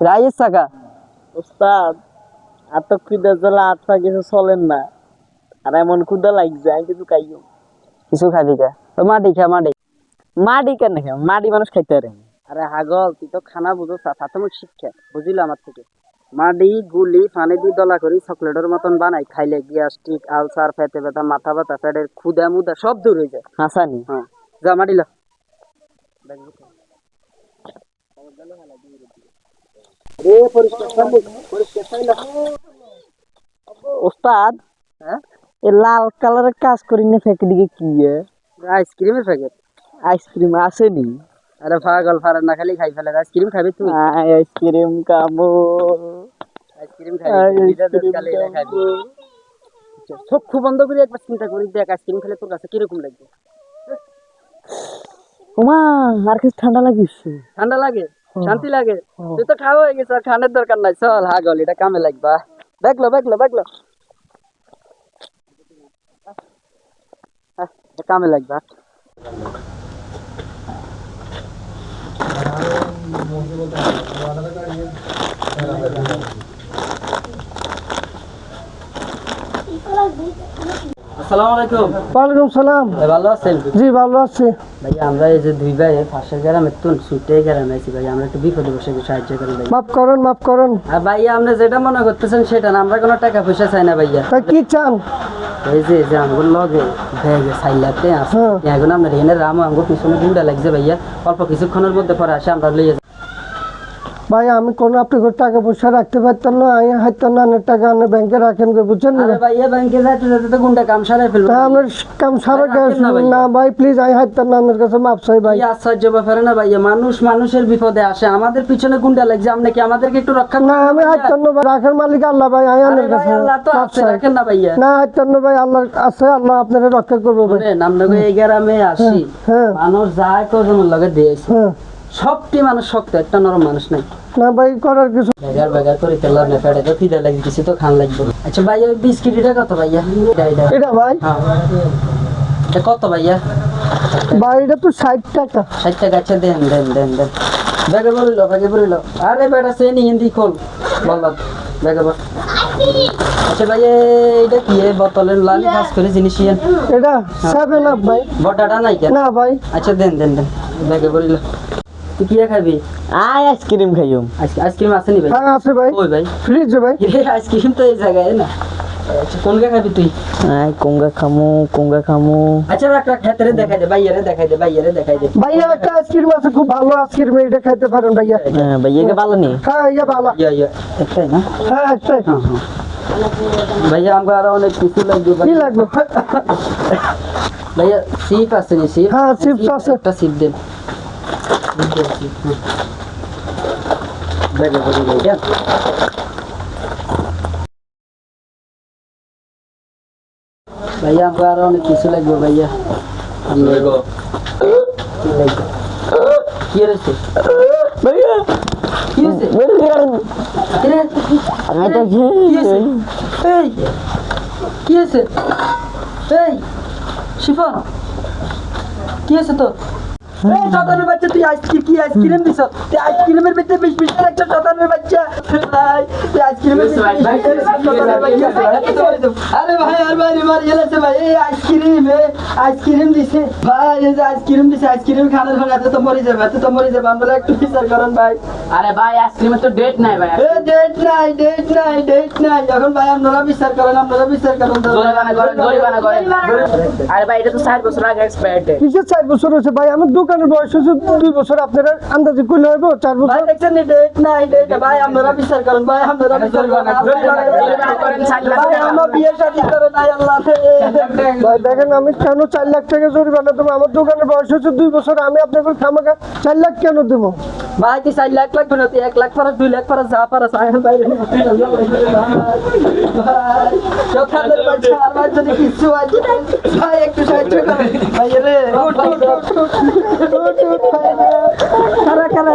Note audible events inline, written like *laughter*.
Rice চাকা ওস্তাদ এত ক্ষুদা জ্বালা আত্মা কিছু চলেন না। আর এমন ক্ষুদা লাগছে আমি কিছু খাইও কিছু খাবি কে? তো মাটি খা মাটি। মাডি কেন খাই মাডি মানুষ খাইতে পারে। আরে হাগল তুই তো খানা বুঝো প্রাথমিক শিক্ষা বুঝিল আমার থেকে। মাডি গুলি পানি দিয়ে দলা করি চকলেটের মতন বানাই। খাইলে গ্যাস্ট্রিক আলসার ফেতে ব্যথা মাথা ব্যথা পেটের ক্ষুদা মুদা সব দূর হয়ে যায়। হাসানি। হ্যাঁ যা মাডি ল রে পরিষ্কার করলি? পরিষ্কার করলি? ওস্তাদ হ্যাঁ? এ লাল কালারের কাজ করি না দিকে কি আইসক্রিমের প্যাকেট। আইসক্রিম আসেনি। আরে পাগল ফারান না খালি খাই ফেলে আইসক্রিম খাবি তুই? আইসক্রিম কামো আইসক্রিম খাবি খালি এটা চক্ষু বন্ধ করে একবার চিন্তা করি দেখ আইসক্রিম খেলে তোর কাছে কীরকম লাগবে? ওমা আর কিছু ঠান্ডা লাগিছে? ঠান্ডা লাগে? শান্তি লাগে। তুই তো খাওয়া হয়ে গেছে খানের দরকার নাই। চল হাগল এটা কামে লাগবা। দেখল দেখল দেখল। কামে লাগবা। আসসালামু আলাইকুম। ওয়ালাইকুম সালাম। ভালো আছেন? জি ভালো আছি। ভাই আমরা এই যে দুই ভাই পাশের গ্রামে তো ছুটে গ্রামে আছি ভাই আমরা একটু বিপদে বসে সাহায্য করেন ভাই। মাফ করেন মাফ করেন। আর আপনি যেটা মনে করতেছেন সেটা না আমরা কোনো টাকা পয়সা চাই না ভাইয়া। তা কি চান? এই যে যে আমগুলো লগে ব্যাগে সাইলাতে আছে হ্যাঁ। এখন আমরা এনে রাম আমগো পিছনে গুন্ডা লাগছে ভাইয়া। অল্প কিছুক্ষণের মধ্যে পরে আসে আমরা লইয়ে যাই। ভাই আমি কোন আপনি কোনো টাকা পয়সা রাখতে পারতাম না আমি হাইতাম না অনেক টাকা আপনি ব্যাংকে রাখেন গে, বুঝছেন না আরে ভাইয়া ব্যাংকে যাইতে যাইতে তো গুন্ডা কাম সারাই ফেলব আপনার কাম সারা ভাই, না ভাই। প্লিজ আমি হাইতাম না আপনার কাছে মাপ চাই ভাই। ভাই আশ্চর্য ব্যাপারে না ভাইয়া মানুষ মানুষের বিপদে আসে। আমাদের পিছনে গুন্ডা লাগছে আপনি কি আমাদেরকে একটু রক্ষা না আমি? হাইতাম না ভাই রাখার মালিক আল্লাহ ভাই আমি আপনার কাছে আল্লাহ তো আছে রাখেন না ভাইয়া না হাইতাম না ভাই আল্লাহ আছে আল্লাহ আপনারা রক্ষা করব ভাই। আমরা কই এই গ্রামে আসি। হ্যাঁ মানুষ যায় কজনের লগে দিয়েছে হ্যাঁ। সবটি মানুষ শক্ত একটা নরম মানুষ নাই। না ভাই করার কিছু বেগার বেগার করে তেল না ফেটে তো খিদে লাগি কিছু তো খান লাগবে। আচ্ছা ভাইয়া ওই বিস্কিট এটা কত ভাইয়া? এটা ভাই? হ্যাঁ। এটা কত ভাইয়া? ভাই এটা তো ষাট টাকা। ষাট টাকা আচ্ছা দেন দেন দেন দেন। ব্যাগে বলিল ব্যাগে বলিল আরে বেটা সে নিয়ে হিন্দি খোল। বল ব্যাগে বল আচ্ছা ভাইয়া এটা কি এই বোতলের লালি কাজ করে জিনিস ইয়েন এটা সেভেন আপ ভাই। বটাটা নাই কেন? না ভাই। আচ্ছা দেন দেন দেন। ব্যাগে বলিল তুই কি খাবি? আই আইসক্রিম খাইম আইস- আইসক্রিম আছে নি ভাই? হ্যাঁ আছে ভাই। ওই ভাই? ফ্রিজে ভাই। *laughs* এ আইসক্রিম তো এই জায়গায় না? আচ্ছা কোন গা খাবি তুই? আই কোঙ্গা খামু কোঙ্গা খামু। আচ্ছা রাখ রাখ হাতে দেখাই দে ভাইয়ারে দেখাই দে ভাইয়ারে দেখাই দে। ভাইয়া একটা আইসক্রিম আছে খুব ভালো আইসক্রিম এটা খাইতে পারেন ভাইয়া। হ্যাঁ ভাইয়াকে ভালো নি? হ্যাঁ ইয়ে ভালো। ইয়া ইয়া একটাই না? হ্যাঁ একটাই। হ্যাঁ হ্যাঁ। ভাইয়া আমরা আরও অনেক কিছু লাগবে কি লাগবে? ভাইয়া সিপ আছে নি সিপ হ্যাঁ, chips আছে। একটা সিপ দেন। হ্যাঁ। ব্যাগে ভরে ভাইয়া আমরা আরও অনেক কিছু লাগবে ভাইয়া কি হয়েছে ভাইয়া কি হয়েছে কি রে? কি হয়েছে? এই কি হয়েছে এই শিফা কি হয়েছে তো এই শতানের বাচ্চা তুই আইসক্রিম কি আইসক্রিম দিছ তুই আইসক্রিমের ভিতরে বিশ বিশ একটা শতানের বাচ্চা। ভাই তুই আইসক্রিমের ভিতরে বিশ বিশ একটা শতানের বাচ্চা। আরে ভাই। আর ভাই মার গেলেছে ভাই। এই আইসক্রিম এ আইসক্রিম দিছে। ভাই এই যে আইসক্রিম দিছে আইসক্রিম খানার ভাই এত তো মরে যাবে এত তো মরে যাবে। আমরা একটু বিচার করেন ভাই। আরে ভাই আইসক্রিমের তো ডেট নাই ভাই। এ ডেট নাই ডেট নাই ডেট নাই। এখন ভাই আপনারা বিচার করেন আপনারা বিচার করেন তো। করেন জরিমানা করেন। আরে ভাই এটা তো ষাট বছর আগে এক্সপায়ার ডেট কিসের চার বছর হয়েছে ভাই? আমার দোকানের বয়স হচ্ছে দুই বছর আপনারা আন্দাজে করলে হইব চার বছর? ভাই আপনারা বিচার করেন ভাই আপনারা বিচার করেন। ভাই করে দেখেন আমি কেন চার লাখ টাকা জরিমানা দেবো? আমার দোকানের বয়স হচ্ছে দুই বছর আমি আপনাকে খামাকা চার লাখ কেন দেবো? ভাই তুই চার লাখ লাগবে না তুই এক লাখ পারাস দুই লাখ পারাস যা পারাস আয় বাইরে চোখানের ভাই আছে ভাই একটু সাহায্য করেন ভাই রে *laughs* খারা খারা